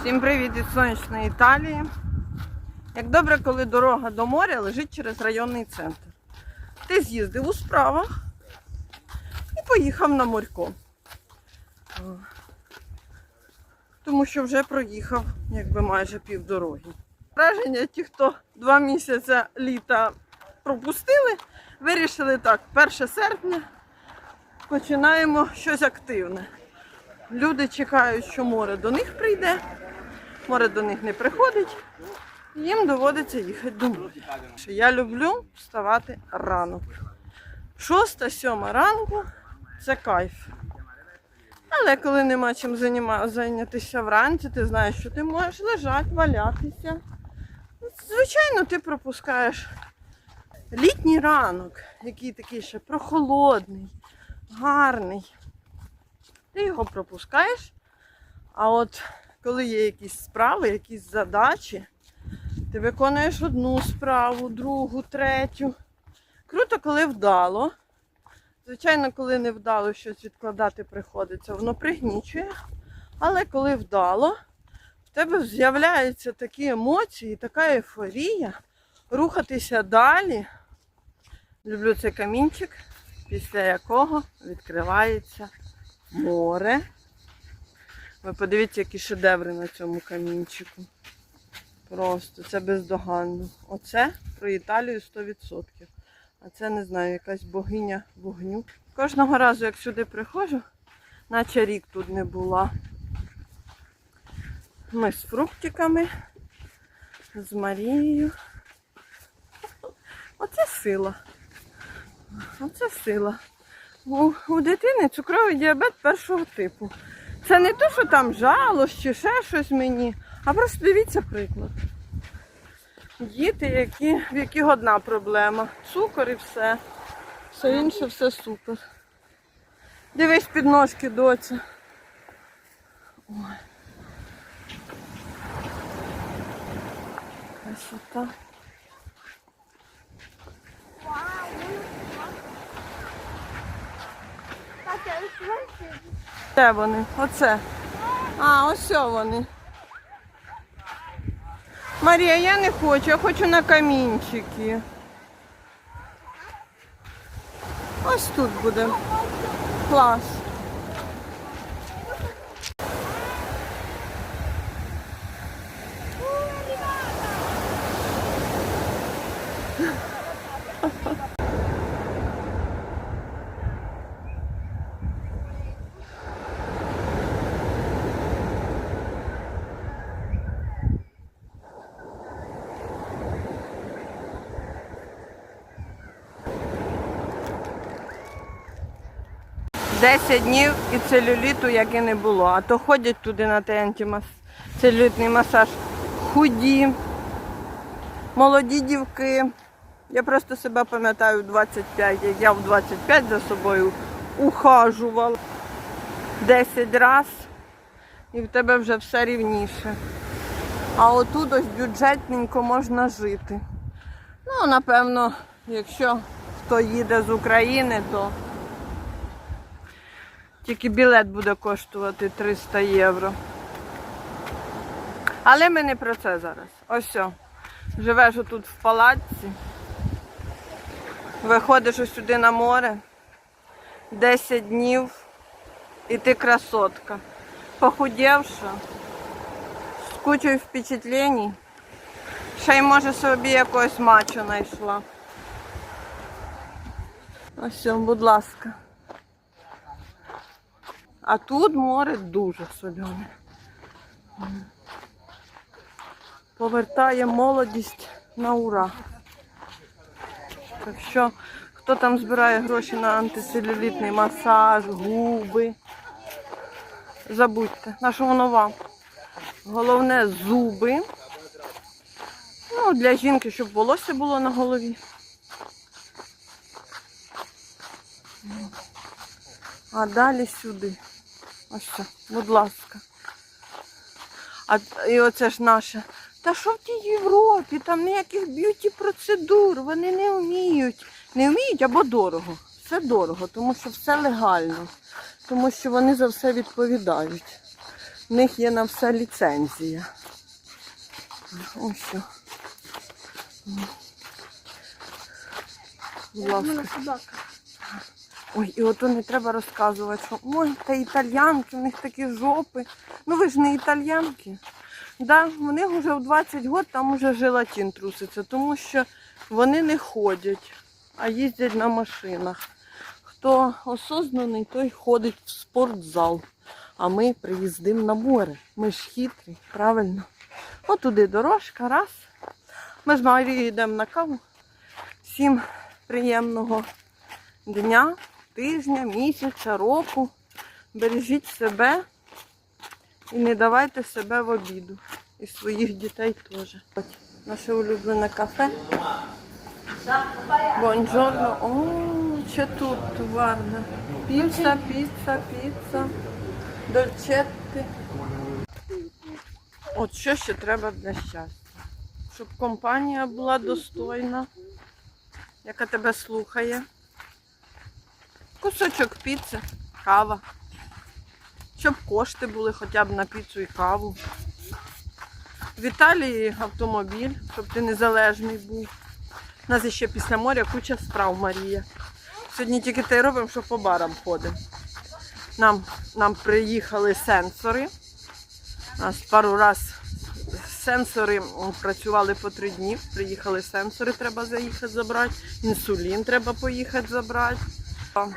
Всім привіт із сонячної Італії. Як добре, коли дорога до моря лежить через районний центр. Ти з'їздив у справах і поїхав на морько. Тому що вже проїхав якби майже півдороги. Враження ті, хто два місяці літа пропустили, вирішили так, 1 серпня починаємо щось активне. Люди чекають, що море до них прийде, море до них не приходить, їм доводиться їхати до моря. Я люблю вставати рано. Шоста, сьома ранку це кайф. Але коли нема чим зайнятися вранці, ти знаєш, що ти можеш лежати, валятися. Звичайно, ти пропускаєш літній ранок, який такий ще прохолодний, гарний. Ти його пропускаєш. А от коли є якісь справи, якісь задачі, ти виконуєш одну справу, другу, третю. Круто, коли вдало. Звичайно, коли не вдало щось відкладати приходиться, воно пригнічує. Але коли вдало, в тебе з'являються такі емоції, така ейфорія, рухатися далі. Люблю цей камінчик, після якого відкривається море. Ви подивіться, які шедеври на цьому камінчику. Просто це бездоганно. Оце про Італію 100%. А це не знаю, якась богиня вогню. Кожного разу, як сюди приходжу, наче рік тут не була. Ми з фруктиками, з Марією. Оце сила. Оце сила. У, у дитини цукровий діабет першого типу. Це не то, що там жалость чи ще щось мені, а просто дивіться приклад. Діти, які, в яких одна проблема. Цукор і все. Все інше, все супер. Дивись під ножки, доця. Ой. Красота. Де вони? Оце. А, ось вони. Марія, я не хочу, я хочу на камінчики. Ось тут буде. Клас. Десять днів і целюліту як і не було. А то ходять туди на той антимас... целюлітний масаж. Худі, молоді дівки. Я просто себе пам'ятаю в 25, як я в 25 за собою ухажувала 10 разів і в тебе вже все рівніше. А отут ось бюджетненько можна жити. Ну, напевно, якщо хто їде з України, то тільки білет буде коштувати 300 євро. Але ми не про це зараз. Ось все. Живеш отут в палаці. Виходиш ось сюди на море. 10 днів і ти красотка. Похудівша, з кучою впечатлень. Ще й може собі якогось мачо знайшла. Ось, будь ласка. А тут море дуже солене. Повертає молодість на ура. Так що, хто там збирає гроші на антицелюлітний масаж, губи, забудьте, на що воно вам. Головне зуби. Ну, для жінки, щоб волосся було на голові. А далі сюди. Ось що, будь ласка. А і оце ж наше. Та що в тій Європі? Там ніяких б'юті процедур. Вони не вміють. Не вміють або дорого. Все дорого, тому що все легально. Тому що вони за все відповідають. В них є на все ліцензія. Ось. Будь ласка. Ой, і ото не треба розказувати, що ой, та італьянки, в них такі жопи. Ну ви ж не італьянки. Да, в них вже в 20 років там уже желатин труситься, тому що вони не ходять, а їздять на машинах. Хто осознаний, той ходить в спортзал. А ми приїздимо на море. Ми ж хитрі, правильно. От туди дорожка, раз. Ми з Марією йдемо на каву. Всім приємного дня, тижня, місяця, року. Бережіть себе і не давайте себе в обіду. І своїх дітей теж. Наше улюблене кафе. Бонжорно. О, що тут товарне? Піца, піца, піца. Дольчетти. От що ще треба для щастя? Щоб компанія була достойна, яка тебе слухає. Кусочок піци, кава. Щоб кошти були хоча б на піцу і каву. В Італії автомобіль, щоб ти незалежний був. У нас ще після моря куча справ, Марія. Сьогодні тільки те робимо, що по барам ходимо. Нам, нам приїхали сенсори. У нас пару раз сенсори працювали по три дні. Приїхали сенсори, треба заїхати забрати. Інсулін треба поїхати забрати.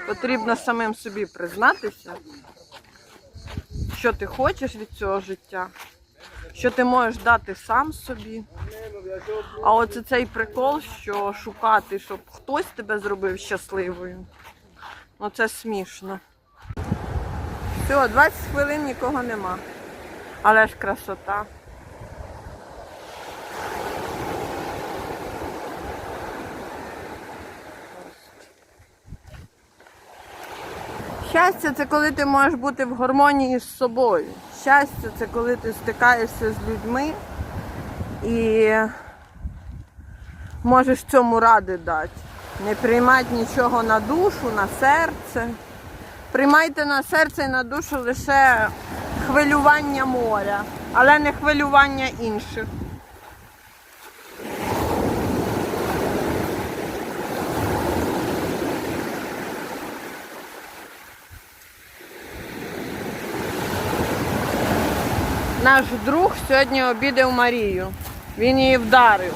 Потрібно самим собі признатися, що ти хочеш від цього життя, що ти можеш дати сам собі. А оце цей прикол, що шукати, щоб хтось тебе зробив щасливою. Ну це смішно. Все, 20 хвилин нікого нема. Але ж красота. Щастя це коли ти можеш бути в гармонії з собою. Щастя це коли ти стикаєшся з людьми і можеш цьому ради дати. Не приймати нічого на душу, на серце. Приймайте на серце і на душу лише хвилювання моря, але не хвилювання інших. Наш друг сьогодні обідав Марію. Він її вдарив.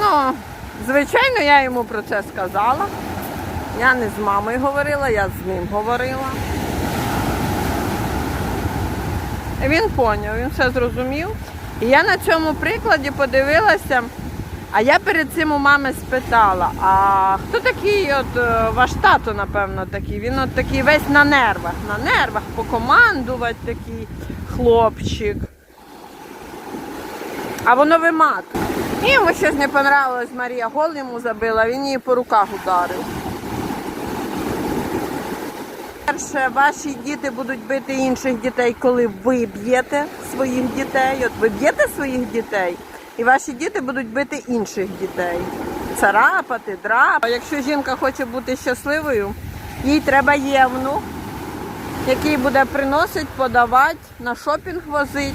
Ну, звичайно, я йому про це сказала. Я не з мамою говорила, я з ним говорила. Він поняв, він все зрозумів. І я на цьому прикладі подивилася, а я перед цим у мами спитала, а хто такий от е, ваш тато, напевно, такий? Він от такий весь на нервах, на нервах, покомандувати такий хлопчик. А воно виматує. І йому щось не понравилось, Марія гол йому забила, він її по руках ударив. Перше, ваші діти будуть бити інших дітей, коли ви б'єте своїх дітей. От ви б'єте своїх дітей, і ваші діти будуть бити інших дітей. Царапати, драпати. Якщо жінка хоче бути щасливою, їй треба євну, який буде приносити, подавати, на шопінг возити.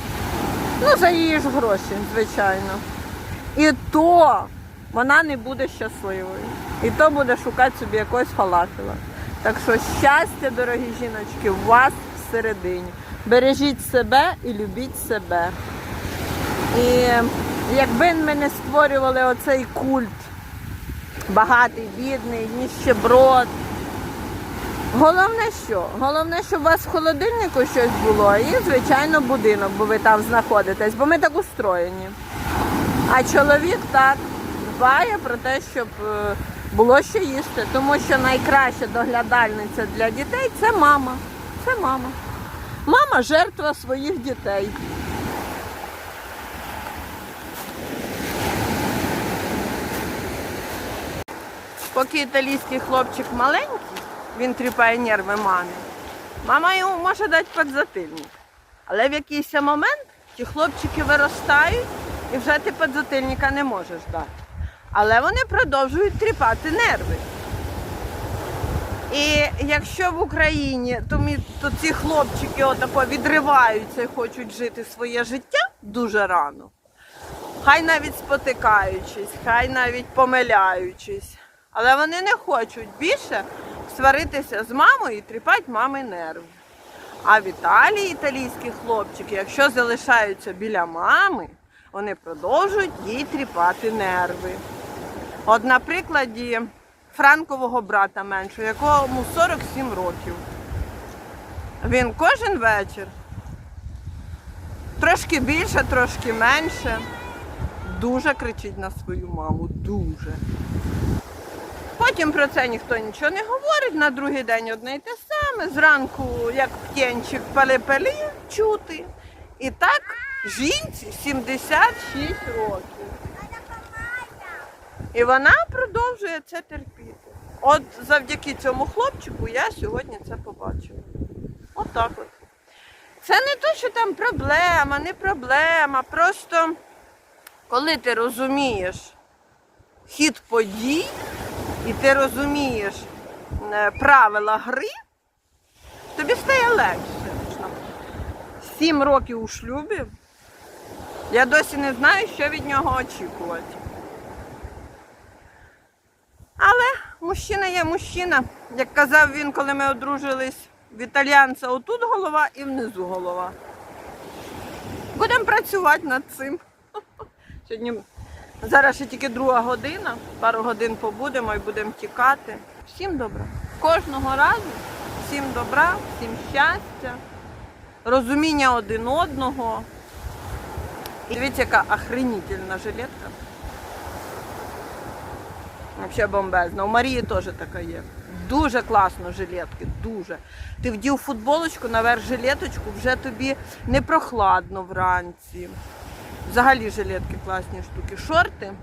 Ну, за її ж гроші, звичайно. І то вона не буде щасливою. І то буде шукати собі якогось фалафела. Так що щастя, дорогі жіночки, у вас всередині. Бережіть себе і любіть себе. І якби ми не створювали оцей культ багатий, бідний, ніщеброд. Головне що? Головне, щоб у вас в холодильнику щось було і, звичайно, будинок, бо ви там знаходитесь, бо ми так устроєні. А чоловік так дбає про те, щоб е, було що їсти, тому що найкраща доглядальниця для дітей це мама. Це мама. Мама жертва своїх дітей. Поки італійський хлопчик маленький, він тріпає нерви мамі. Мама йому може дати підзатильник. Але в якийсь момент ті хлопчики виростають і вже ти підзатильника не можеш дати. Але вони продовжують тріпати нерви. І якщо в Україні то, мі- то ці хлопчики отако відриваються і хочуть жити своє життя дуже рано, хай навіть спотикаючись, хай навіть помиляючись, але вони не хочуть більше сваритися з мамою і тріпати мами нерви. А в Італії італійські хлопчики, якщо залишаються біля мами, вони продовжують їй тріпати нерви. От на прикладі Франкового брата меншого, якому 47 років. Він кожен вечір, трошки більше, трошки менше, дуже кричить на свою маму. Дуже. Потім про це ніхто нічого не говорить, на другий день одне й те саме. Зранку, як птенчик пеле-пелі, чути. І так жінці 76 років. І вона продовжує це терпіти. От завдяки цьому хлопчику я сьогодні це побачила. От так от. Це не то, що там проблема, не проблема. Просто коли ти розумієш хід подій, і ти розумієш е, правила гри, тобі стає легше. Сім років у шлюбі. Я досі не знаю, що від нього очікувати. Але мужчина є мужчина. Як казав він, коли ми одружились, в італіянця отут голова і внизу голова. Будемо працювати над цим. Сьогодні зараз ще тільки друга година, пару годин побудемо і будемо тікати. Всім добра. Кожного разу, всім добра, всім щастя, розуміння один одного. І дивіться, яка охренительна жилетка. Взагалі бомбезна. У Марії теж така є. Дуже класно жилетки, дуже. Ти вдів футболочку, наверх жилеточку, вже тобі не прохладно вранці. Взагалі жилетки класні штуки. Шорти.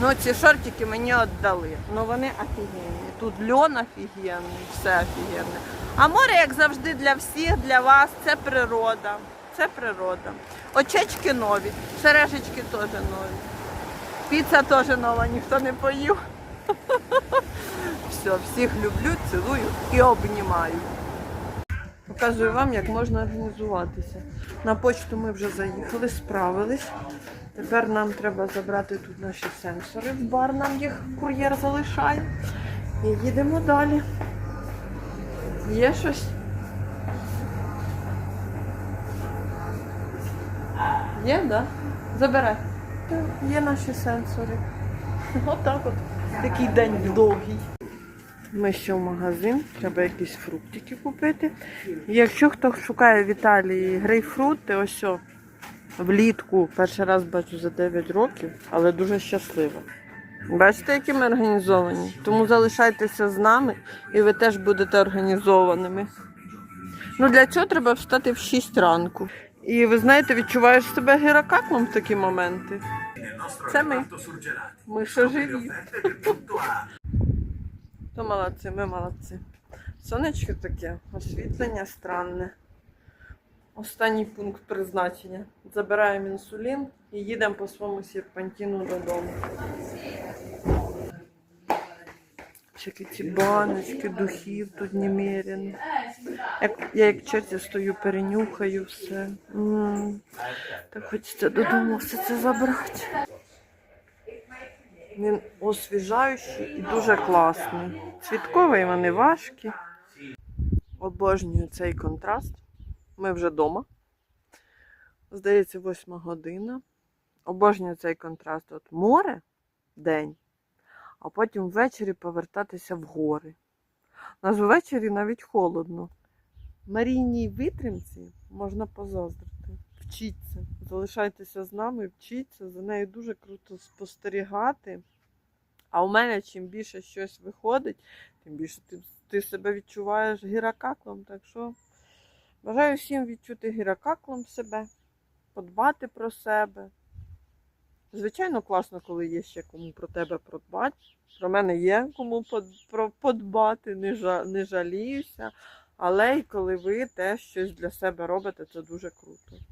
Ну, ці шортики мені віддали. Ну вони офігенні. Тут льон офігенний, все офігенне. А море, як завжди, для всіх, для вас, це природа. Це природа. Очечки нові, сережечки теж нові. Піца теж нова, ніхто не поїв. Все, всіх люблю, цілую і обнімаю. Показую вам, як можна організуватися. На почту ми вже заїхали, справились. Тепер нам треба забрати тут наші сенсори. В бар нам їх кур'єр залишає. І їдемо далі. Є щось? Є, так? Да? Забирай. Є наші сенсори. Отак от. Такий день довгий. Ми ще в магазин, треба якісь фруктики купити. Якщо хто шукає в Італії грейпфрути, ось о, влітку перший раз бачу за 9 років, але дуже щаслива. Бачите, які ми організовані? Тому залишайтеся з нами і ви теж будете організованими. Ну для цього треба встати в 6 ранку. І ви знаєте, відчуваєш себе гірокаклом в такі моменти. Це ми. Ми що живі. То молодці, ми молодці. Сонечко таке, освітлення странне. Останній пункт призначення. Забираємо інсулін і їдемо по своєму серпантину додому. Всякі ці баночки, духів тут немерено. Як, я як черзі стою, перенюхаю все. м Так хочеться додому все це забрати. Він освіжаючий і дуже класний. Цвітковий вони важкі. Обожнюю цей контраст. Ми вже вдома. Здається, восьма година. Обожнюю цей контраст. От море день, а потім ввечері повертатися в гори. У нас ввечері навіть холодно. Марійній витримці можна позаздрити. Вчіться, залишайтеся з нами, вчіться. За нею дуже круто спостерігати. А у мене чим більше щось виходить, тим більше ти, ти себе відчуваєш гіракаклом. Так що бажаю всім відчути гіракаклом себе, подбати про себе. Звичайно, класно, коли є ще кому про тебе подбати. Про мене є кому подбати, не, жа, не жаліюся. Але й коли ви теж щось для себе робите, це дуже круто.